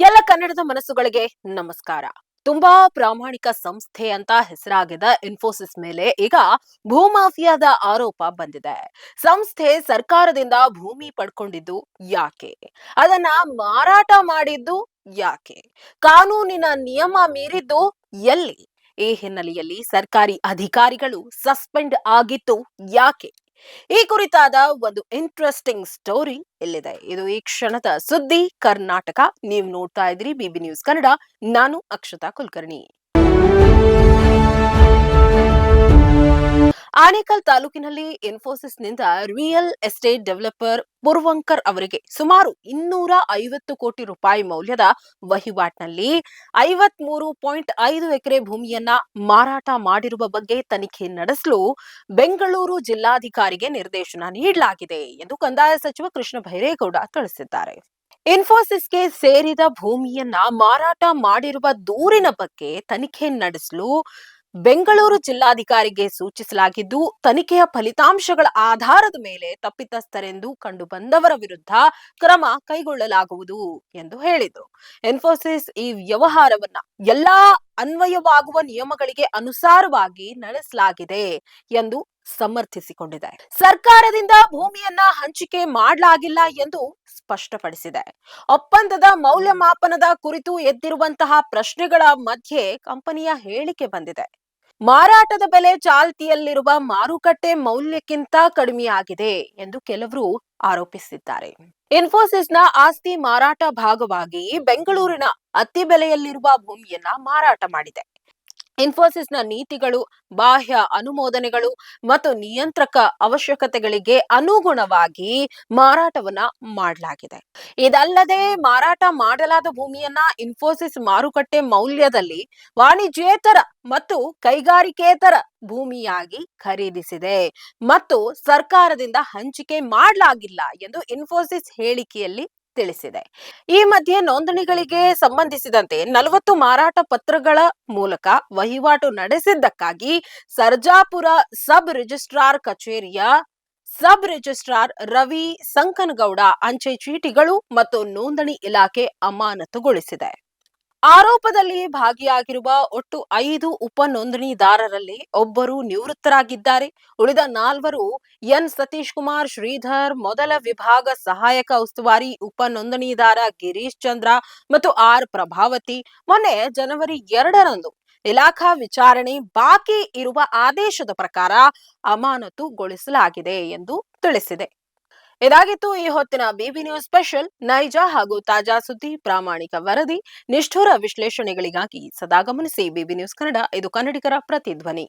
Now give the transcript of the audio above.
ಕನ್ನಡದ ಮನಸ್ಸುಗಳಿಗೆ ನಮಸ್ಕಾರ. ತುಂಬಾ ಪ್ರಾಮಾಣಿಕ ಸಂಸ್ಥೆ ಅಂತ ಹೆಸರಾಗಿದ್ದ ಇನ್ಫೋಸಿಸ್ ಮೇಲೆ ಈಗ ಭೂಮಾಫಿಯಾದ ಆರೋಪ ಬಂದಿದೆ. ಸಂಸ್ಥೆ ಸರ್ಕಾರದಿಂದ ಭೂಮಿ ಪಡ್ಕೊಂಡಿದ್ದು ಯಾಕೆ? ಅದನ್ನ ಮಾರಾಟ ಮಾಡಿದ್ದು ಯಾಕೆ? ಕಾನೂನಿನ ನಿಯಮ ಮೀರಿದ್ದು ಎಲ್ಲಿ? ಈ ಹಿನ್ನೆಲೆಯಲ್ಲಿ ಸರ್ಕಾರಿ ಅಧಿಕಾರಿಗಳು ಸಸ್ಪೆಂಡ್ ಆಗಿತ್ತು ಯಾಕೆ? ಈ ಕುರಿತಾದ ಒಂದು ಇಂಟ್ರೆಸ್ಟಿಂಗ್ ಸ್ಟೋರಿ ಇಲ್ಲಿದೆ ಇದು ಈ ಕ್ಷಣದ ಸುದ್ದಿ, ಕರ್ನಾಟಕ. ನೀವು ನೋಡ್ತಾ ಇದ್ದೀರಿ ಬಿಬಿ ನ್ಯೂಸ್ ಕನ್ನಡ ನಾನು ಅಕ್ಷತಾ ಕುಲಕರ್ಣಿ. ಆನೇಕಲ್ ತಾಲೂಕಿನಲ್ಲಿ ಇನ್ಫೋಸಿಸ್ನಿಂದ ರಿಯಲ್ ಎಸ್ಟೇಟ್ ಡೆವಲಪರ್ ಪುರ್ವಂಕರ್ ಅವರಿಗೆ ಸುಮಾರು ಇನ್ನೂರ ಐವತ್ತು ಕೋಟಿ ರೂಪಾಯಿ ಮೌಲ್ಯದ ವಹಿವಾಟಿನಲ್ಲಿ ಐವತ್ ಮೂರು ಪಾಯಿಂಟ್ ಐದು ಎಕರೆ ಭೂಮಿಯನ್ನ ಮಾರಾಟ ಮಾಡಿರುವ ಬಗ್ಗೆ ತನಿಖೆ ನಡೆಸಲು ಬೆಂಗಳೂರು ಜಿಲ್ಲಾಧಿಕಾರಿಗೆ ನಿರ್ದೇಶನ ನೀಡಲಾಗಿದೆ ಎಂದು ಕಂದಾಯ ಸಚಿವ ಕೃಷ್ಣ ಭೈರೇಗೌಡ ತಿಳಿಸಿದ್ದಾರೆ. ಇನ್ಫೋಸಿಸ್ಗೆ ಸೇರಿದ ಭೂಮಿಯನ್ನ ಮಾರಾಟ ಮಾಡಿರುವ ದೂರಿನ ಬಗ್ಗೆ ತನಿಖೆ ನಡೆಸಲು ಬೆಂಗಳೂರು ಜಿಲ್ಲಾಧಿಕಾರಿಗೆ ಸೂಚಿಸಲಾಗಿದ್ದು, ತನಿಖೆಯ ಫಲಿತಾಂಶಗಳ ಆಧಾರದ ಮೇಲೆ ತಪ್ಪಿತಸ್ಥರೆಂದು ಕಂಡುಬಂದವರ ವಿರುದ್ಧ ಕ್ರಮ ಕೈಗೊಳ್ಳಲಾಗುವುದು ಎಂದು ಹೇಳಿದರು. ಇನ್ಫೋಸಿಸ್ ಈ ವ್ಯವಹಾರವನ್ನ ಎಲ್ಲಾ ಅನ್ವಯವಾಗುವ ನಿಯಮಗಳಿಗೆ ಅನುಸಾರವಾಗಿ ನಡೆಸಲಾಗಿದೆ ಎಂದು ಸಮರ್ಥಿಸಿಕೊಂಡಿದೆ. ಸರ್ಕಾರದಿಂದ ಭೂಮಿಯನ್ನ ಹಂಚಿಕೆ ಮಾಡಲಾಗಿಲ್ಲ ಎಂದು ಸ್ಪಷ್ಟಪಡಿಸಿದೆ. ಒಪ್ಪಂದದ ಮೌಲ್ಯಮಾಪನದ ಕುರಿತು ಎದ್ದಿರುವಂತಹ ಪ್ರಶ್ನೆಗಳ ಮಧ್ಯೆ ಕಂಪನಿಯ ಹೇಳಿಕೆ ಬಂದಿದೆ. ಮಾರಾಟದ ಬೆಲೆ ಚಾಲ್ತಿಯಲ್ಲಿರುವ ಮಾರುಕಟ್ಟೆ ಮೌಲ್ಯಕ್ಕಿಂತ ಕಡಿಮೆಯಾಗಿದೆ ಎಂದು ಕೆಲವರು ಆರೋಪಿಸಿದ್ದಾರೆ. ಇನ್ಫೋಸಿಸ್ನ ಆಸ್ತಿ ಮಾರಾಟ ಭಾಗವಾಗಿ ಬೆಂಗಳೂರಿನ ಅತಿ ಬೆಲೆಯಲ್ಲಿರುವ ಭೂಮಿಯನ್ನ ಮಾರಾಟ ಮಾಡಿದೆ. ಇನ್ಫೋಸಿಸ್ನ ನೀತಿಗಳು, ಬಾಹ್ಯ ಅನುಮೋದನೆಗಳು ಮತ್ತು ನಿಯಂತ್ರಕ ಅವಶ್ಯಕತೆಗಳಿಗೆ ಅನುಗುಣವಾಗಿ ಮಾರಾಟವನ್ನ ಮಾಡಲಾಗಿದೆ. ಇದಲ್ಲದೆ ಮಾರಾಟ ಮಾಡಲಾದ ಭೂಮಿಯನ್ನ ಇನ್ಫೋಸಿಸ್ ಮಾರುಕಟ್ಟೆ ಮೌಲ್ಯದಲ್ಲಿ ವಾಣಿಜ್ಯೇತರ ಮತ್ತು ಕೈಗಾರಿಕೇತರ ಭೂಮಿಯಾಗಿ ಖರೀದಿಸಿದೆ ಮತ್ತು ಸರ್ಕಾರದಿಂದ ಹಂಚಿಕೆ ಮಾಡಲಾಗಿಲ್ಲ ಎಂದು ಇನ್ಫೋಸಿಸ್ ಹೇಳಿಕೆಯಲ್ಲಿ ತಿಳಿಸಿದೆ. ಈ ಮಧ್ಯೆ ನೋಂದಣಿಗಳಿಗೆ ಸಂಬಂಧಿಸಿದಂತೆ ನಲವತ್ತು ಮಾರಾಟ ಪತ್ರಗಳ ಮೂಲಕ ವಹಿವಾಟು ನಡೆಸಿದ್ದಕ್ಕಾಗಿ ಸರ್ಜಾಪುರ ಸಬ್ ರಿಜಿಸ್ಟ್ರಾರ್ ಕಚೇರಿಯ ಸಬ್ ರಿಜಿಸ್ಟ್ರಾರ್ ರವಿ ಸಂಕನಗೌಡ ಅಂಚೆ ಚೀಟಿಗಳು ಮತ್ತು ನೋಂದಣಿ ಇಲಾಖೆ ಅಮಾನತುಗೊಳಿಸಿದೆ. ಆರೋಪದಲ್ಲಿ ಭಾಗಿಯಾಗಿರುವ ಒಟ್ಟು ಐದು ಉಪ ನೋಂದಣಿದಾರರಲ್ಲಿ ಒಬ್ಬರು ನಿವೃತ್ತರಾಗಿದ್ದಾರೆ. ಉಳಿದ ನಾಲ್ವರು ಎನ್. ಸತೀಶ್ ಕುಮಾರ್, ಶ್ರೀಧರ್, ಮೊದಲ ವಿಭಾಗ ಸಹಾಯಕ ಉಸ್ತುವಾರಿ ಉಪ ನೋಂದಣಿದಾರ ಗಿರೀಶ್ ಚಂದ್ರ ಮತ್ತು ಆರ್. ಪ್ರಭಾವತಿ. ಮೊನ್ನೆ ಜನವರಿ ಎರಡರಂದು ಇಲಾಖಾ ವಿಚಾರಣೆ ಬಾಕಿ ಇರುವ ಆದೇಶದ ಪ್ರಕಾರ ಅಮಾನತುಗೊಳಿಸಲಾಗಿದೆ ಎಂದು ತಿಳಿಸಿದೆ. ಇದಾಗಿತ್ತು ಈ ಹೊತ್ತಿನ ಬಿಬಿ ನ್ಯೂಸ್ ಸ್ಪೆಷಲ್. ನೈಜ ಹಾಗೂ ತಾಜಾ ಸುದ್ದಿ, ಪ್ರಾಮಾಣಿಕ ವರದಿ, ನಿಷ್ಠುರ ವಿಶ್ಲೇಷಣೆಗಳಿಗಾಗಿ ಸದಾ ಗಮನಿಸಿ ಬಿಬಿ ನ್ಯೂಸ್ ಕನ್ನಡ, ಇದು ಕನ್ನಡಿಗರ ಪ್ರತಿಧ್ವನಿ.